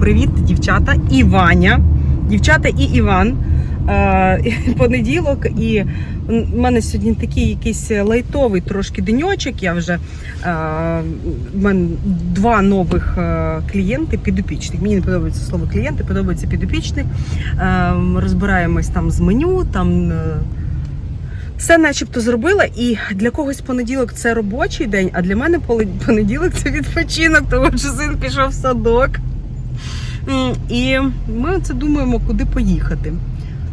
привіт, дівчата і Ваня. Дівчата і Іван. Е, Понеділок, і в мене сьогодні такий якийсь лайтовий трошки деньочок. Я вже е, в мене два нових е, клієнти підопічних. Мені не подобається слово клієнти, подобається підопічний. Розбираємось там з меню, там. все начебто зробила, і для когось понеділок це робочий день, а для мене понеділок це відпочинок, тому що син пішов в садок. І ми це думаємо, куди поїхати.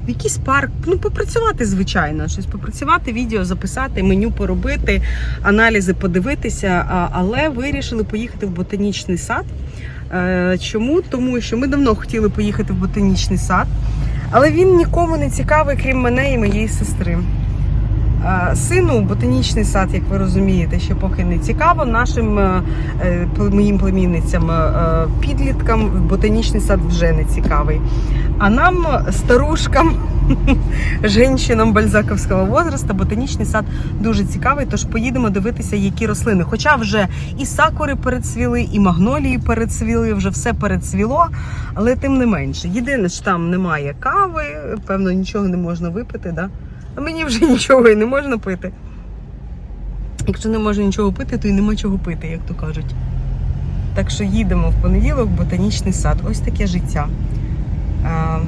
В якийсь парк, ну попрацювати, звичайно, щось попрацювати, відео записати, меню поробити, аналізи подивитися. Але вирішили поїхати в ботанічний сад. Е, Чому? Тому що ми давно хотіли поїхати в ботанічний сад, але він нікому не цікавий, крім мене і моєї сестри. Е, Сину ботанічний сад, як ви розумієте, ще поки не цікаво. Нашим е, е, моїм племінницям підліткам ботанічний сад вже не цікавий. А нам, старушкам, жінкам бальзаковського возрасту, ботанічний сад дуже цікавий. Тож поїдемо дивитися, які рослини. Хоча вже і сакури перецвіли, і магнолії перецвіли, вже все перецвіло, але тим не менше. Єдине, що там немає кави, певно, нічого не можна випити. Да? Мені вже нічого і не можна пити. Якщо не можна нічого пити, то і нема чого пити, як то кажуть. Так що їдемо в понеділок в ботанічний сад. Ось таке життя. А,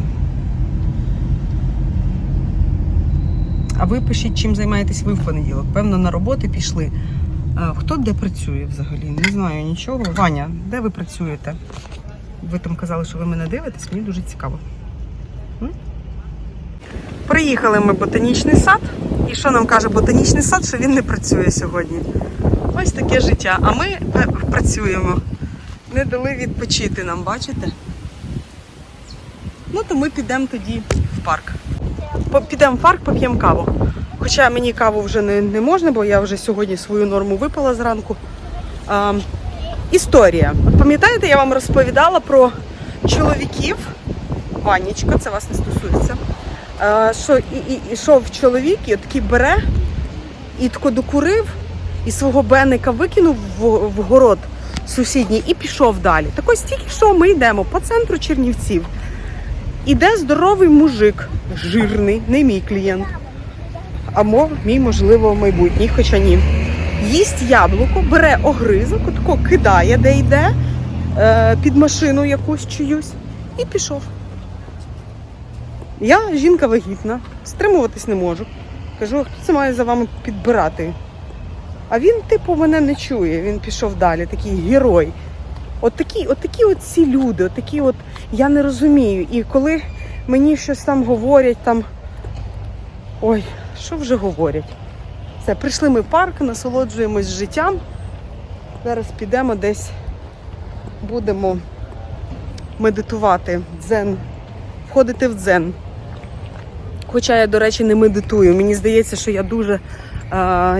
ви пишіть, чим займаєтесь ви в понеділок. Певно, на роботи пішли. Хто де працює взагалі? Не знаю нічого. Ваня, де ви працюєте? Ви там казали, що ви мене дивитесь, мені дуже цікаво. Приїхали ми в ботанічний сад. І що нам каже ботанічний сад, що він не працює сьогодні. Ось таке життя. А ми е, працюємо. Не дали відпочити нам, бачите? Ну, то ми підемо тоді в парк. Підемо в парк, поп'ємо каву. Хоча мені каву вже не, не можна, бо я вже сьогодні свою норму випила зранку. А, історія. От пам'ятаєте, я вам розповідала про чоловіків. Ванечка, це вас не стосується. Що і, ішов чоловік, і такий бере, і тако докурив, і свого беника викинув в, в город сусідній і пішов далі. Так ось тільки що ми йдемо по центру Чернівців. Іде здоровий мужик, жирний, не мій клієнт, або мій, можливо, майбутній, хоча ні. Їсть яблуко, бере огризок, отако кидає, де йде, е, під машину якусь чиюсь, і пішов. Я жінка вагітна, стримуватись не можу. Кажу, хто це має за вами підбирати? А він, типу, мене не чує. Він пішов далі, такий герой. От такі, от такі от ці люди, от такі от я не розумію. І коли мені щось там говорять, там. Ой, що вже говорять? Все, прийшли ми в парк, насолоджуємось життям. Зараз підемо десь, будемо медитувати, дзен, входити в дзен. Хоча я, до речі, не медитую. Мені здається, що я дуже е,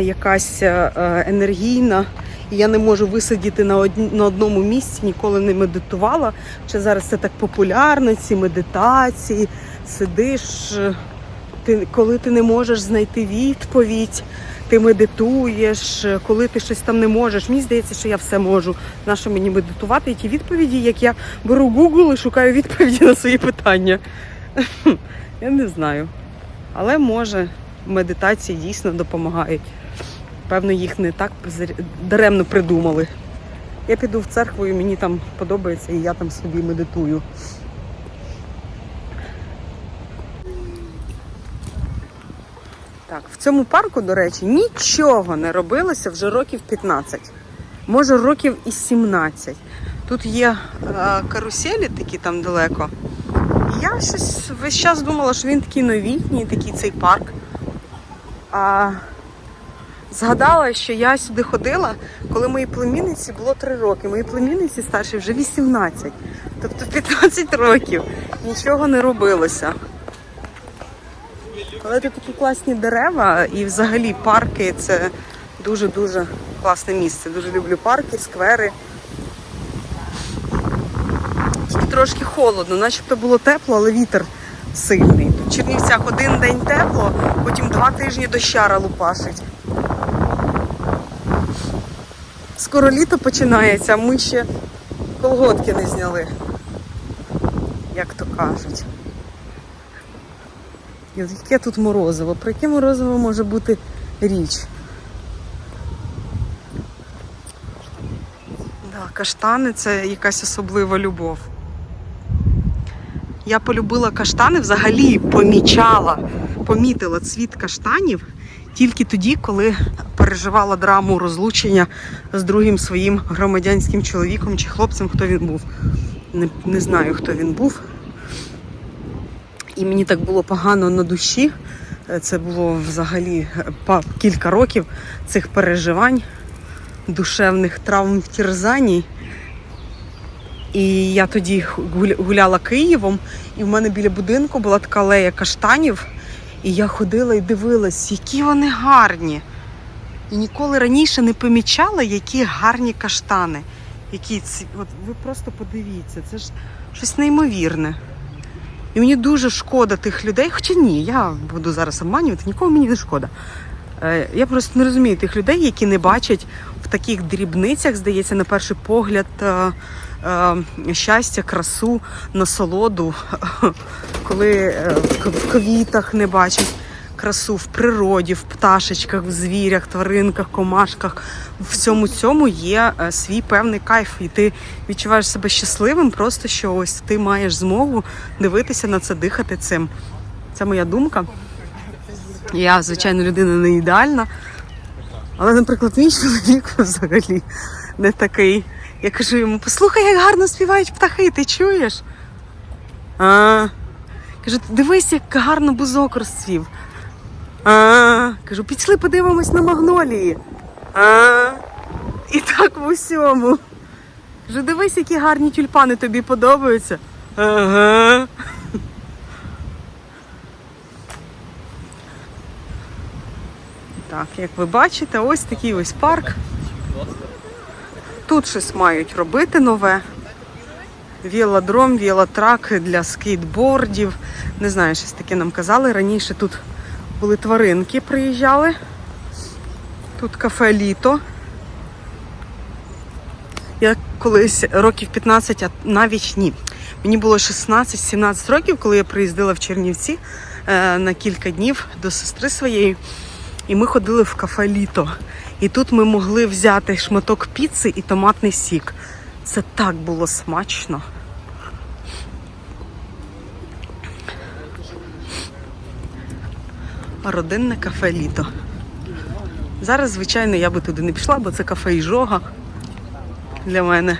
якась е, енергійна, і я не можу висидіти на, одні, на одному місці, ніколи не медитувала. Чи зараз це так популярно, ці медитації, сидиш, е, ти, коли ти не можеш знайти відповідь, ти медитуєш, е, коли ти щось там не можеш. Мені здається, що я все можу. Нащо мені медитувати? І ті відповіді, як я беру Google і шукаю відповіді на свої питання. Я не знаю. Але може медитації дійсно допомагають. Певно, їх не так даремно придумали. Я піду в церкву і мені там подобається, і я там собі медитую. Так, в цьому парку, до речі, нічого не робилося вже років 15. Може, років і 17. Тут є е, каруселі такі там далеко. Я щось весь час думала, що він такий новітній, такий цей парк. А згадала, що я сюди ходила, коли моїй племінниці було 3 роки. Моїй племінниці старшій вже 18. Тобто 15 років. Нічого не робилося. Але тут такі класні дерева і взагалі парки це дуже-дуже класне місце. Дуже люблю парки, сквери. Трошки холодно, начебто було тепло, але вітер сильний. Тут в Чернівцях один день тепло, потім два тижні дощара лупашить. Скоро літо починається, а ми ще колготки не зняли. як то кажуть. Яке тут морозиво? Про яке морозиво може бути річ? Каштани це якась особлива любов. Я полюбила каштани, взагалі помічала, помітила цвіт каштанів тільки тоді, коли переживала драму розлучення з другим своїм громадянським чоловіком чи хлопцем, хто він був. Не, не знаю, хто він був. І мені так було погано на душі. Це було взагалі е, кілька років цих переживань, душевних травм терзаній. І я тоді гуляла Києвом, і в мене біля будинку була така алея каштанів. І я ходила і дивилась, які вони гарні. І ніколи раніше не помічала, які гарні каштани. Які ці... От ви просто подивіться, це ж щось неймовірне. І мені дуже шкода тих людей, хоча ні, я буду зараз обманювати, нікого мені не шкода. Е, Я просто не розумію тих людей, які не бачать таких дрібницях, здається, на перший погляд, е, е, щастя, красу, насолоду, коли е, в квітах не бачать красу в природі, в пташечках, в звірях, тваринках, комашках. В всьому цьому є свій певний кайф, і ти відчуваєш себе щасливим, просто що ось ти маєш змогу дивитися на це, дихати цим. Це моя думка. Я, звичайно, людина не ідеальна. Але, наприклад, мій чоловік взагалі не такий. Я кажу йому: послухай, як гарно співають птахи, ти чуєш? А, кажу, дивись, як гарно бузок розцвів. А, кажу, пішли подивимось на магнолії. А, і так в усьому. Кажу, дивись, які гарні тюльпани тобі подобаються. Ага. Так, як ви бачите, ось такий ось парк. Тут щось мають робити нове. Велодром, велотрак для скейтбордів. Не знаю, щось таке нам казали. Раніше тут були тваринки, приїжджали. Тут кафе літо. Я колись років 15, а навіть ні. Мені було 16-17 років, коли я приїздила в Чернівці е, на кілька днів до сестри своєї. І ми ходили в кафе літо. І тут ми могли взяти шматок піци і томатний сік. Це так було смачно. Родинне кафе літо. Зараз, звичайно, я би туди не пішла, бо це кафе Іжога для мене.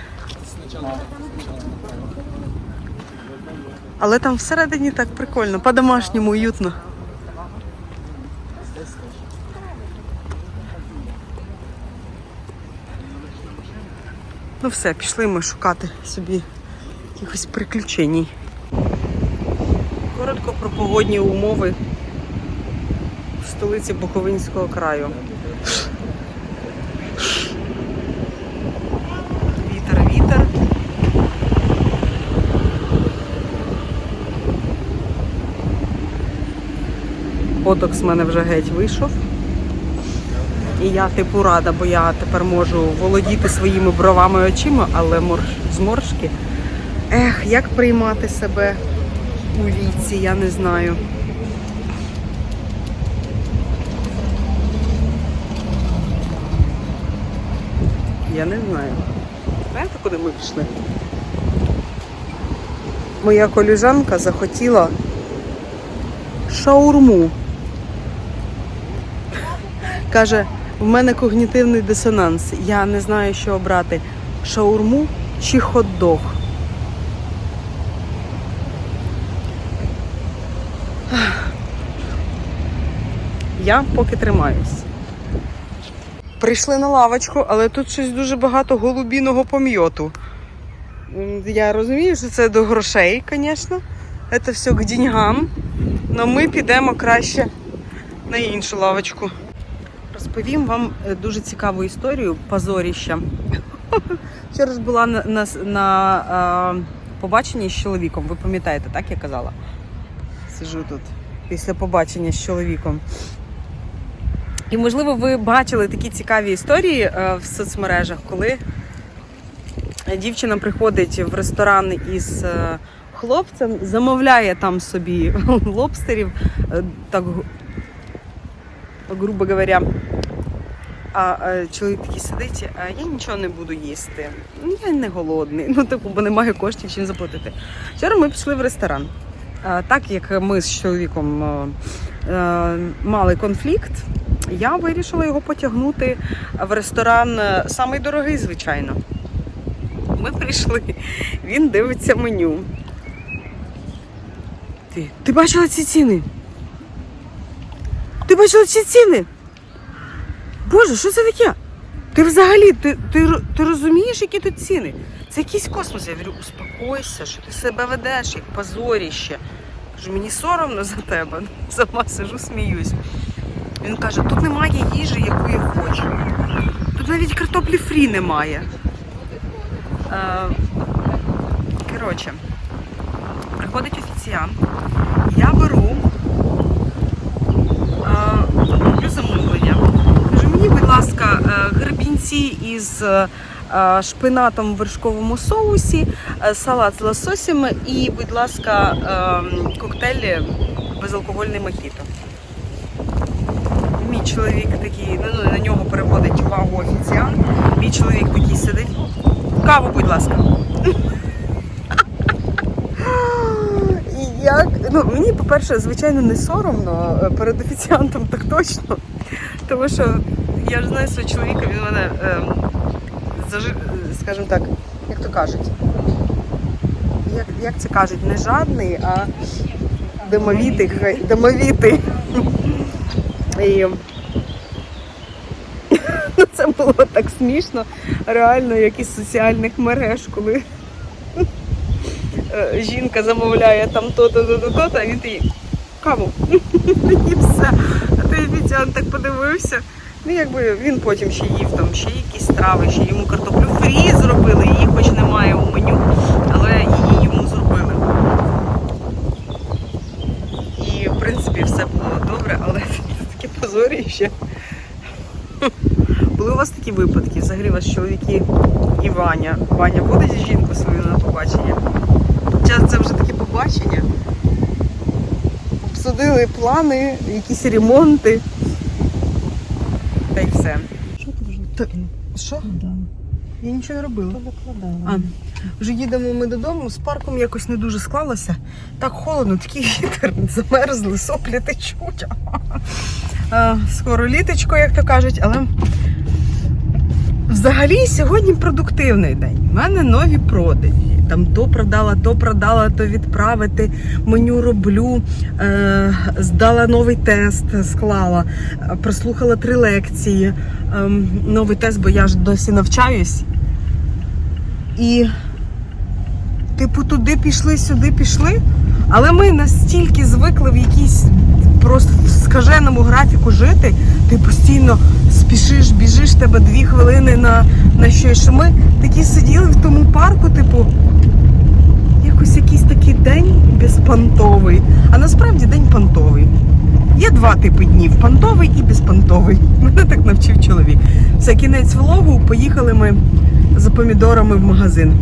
Але там всередині так прикольно, по-домашньому уютно. Ну все, пішли ми шукати собі якихось приключень. Коротко про погодні умови в столиці Буковинського краю. Вітер, вітер. Ботокс з мене вже геть вийшов. І я типу рада, бо я тепер можу володіти своїми бровами і очима, але морж, зморшки. Ех, як приймати себе у віці, я не знаю. Я не знаю. Знаєте, куди ми пішли? Моя коліжанка захотіла шаурму. Каже, в мене когнітивний дисонанс. Я не знаю, що обрати: шаурму чи хот-дог. Я поки тримаюсь. Прийшли на лавочку, але тут щось дуже багато голубіного пом'йоту. Я розумію, що це до грошей, звісно. Це все к деньгам. Але ми підемо краще на іншу лавочку. Розповім вам е, дуже цікаву історію позоріща. Вчора ж була на, на, на побаченні з чоловіком. Ви пам'ятаєте, так я казала? Сижу тут після побачення з чоловіком. І, можливо, ви бачили такі цікаві історії е, в соцмережах, коли дівчина приходить в ресторан із е, хлопцям, замовляє там собі лобстерів, так грубо говоря. А чоловік такий сидить, а я нічого не буду їсти. Ну, Я не голодний. Ну, типу, бо немає коштів чим заплатити. Вчора ми пішли в ресторан. А, Так як ми з чоловіком е, мали конфлікт, я вирішила його потягнути в ресторан самий дорогий, звичайно. Ми прийшли, він дивиться меню. Ти, ти бачила ці ціни? Бачила ці ціни? Боже, що це таке? Ти взагалі, ти, ти, ти розумієш, які тут ціни? Це якийсь космос. Я говорю, успокойся, що ти себе ведеш, як позоріще. Кажу, мені соромно за тебе. Сама сижу, сміюсь. Він каже, тут немає їжі, яку я хочу. Тут навіть картоплі фрі немає. Е, коротше, приходить офіціант, я беру е, роблю замовлення. Кажу, мені, будь ласка, е, гребінці із е, шпинатом в вершковому соусі, е, салат з лососями і, будь ласка, е, коктейль безалкогольний мохіто. Мій чоловік такий, ну на нього переводить увагу офіціант. Мій чоловік такий сидить. Каву, будь ласка. Як, ну, мені, по-перше, звичайно, не соромно перед офіціантом так точно. Тому що я ж знаю свого чоловіка, він мене, е, зажи, скажімо так, як то кажуть. Як, як це кажуть, не жадний, а домовітий, домовітий. І це було так смішно, реально, як із соціальних мереж, коли е, жінка замовляє там то-то, то-то, то-то, а він такий каву. І все. А той офіціант так подивився. Ну, якби він потім ще їв там ще якісь страви, ще йому картоплю фрі зробили, її хоч немає у меню, але її йому зробили. І в принципі все було добре, але таке позоріще. Були у вас такі випадки? Взагалі ваші чоловіки і Ваня. Ваня водить жінку свою на побачення. Час це вже таке побачення. Обсудили плани, якісь ремонти. Та й все. Що ти вже Так, що? викладала? Я нічого не робила. А, вже їдемо ми додому, з парком якось не дуже склалося. Так холодно, такий вітер, замерзли, соплі течуть. Скоро літочко, як то кажуть, але взагалі сьогодні продуктивний день. У мене нові продажі. Там то продала, то продала, то відправити. Меню роблю, е, здала новий тест, склала, прослухала три лекції. е, новий тест, бо я ж досі навчаюсь. І, типу, туди пішли, сюди пішли. Але ми настільки звикли в якійсь просто скаженому графіку жити. Ти постійно спішиш, біжиш, тебе дві хвилини на, на щось. Що ми такі сиділи в тому парку, типу, якось якийсь такий день безпантовий. А насправді день понтовий. Є два типи днів: понтовий і безпонтовий. Мене так навчив чоловік. Все, кінець влогу, поїхали ми за помідорами в магазин.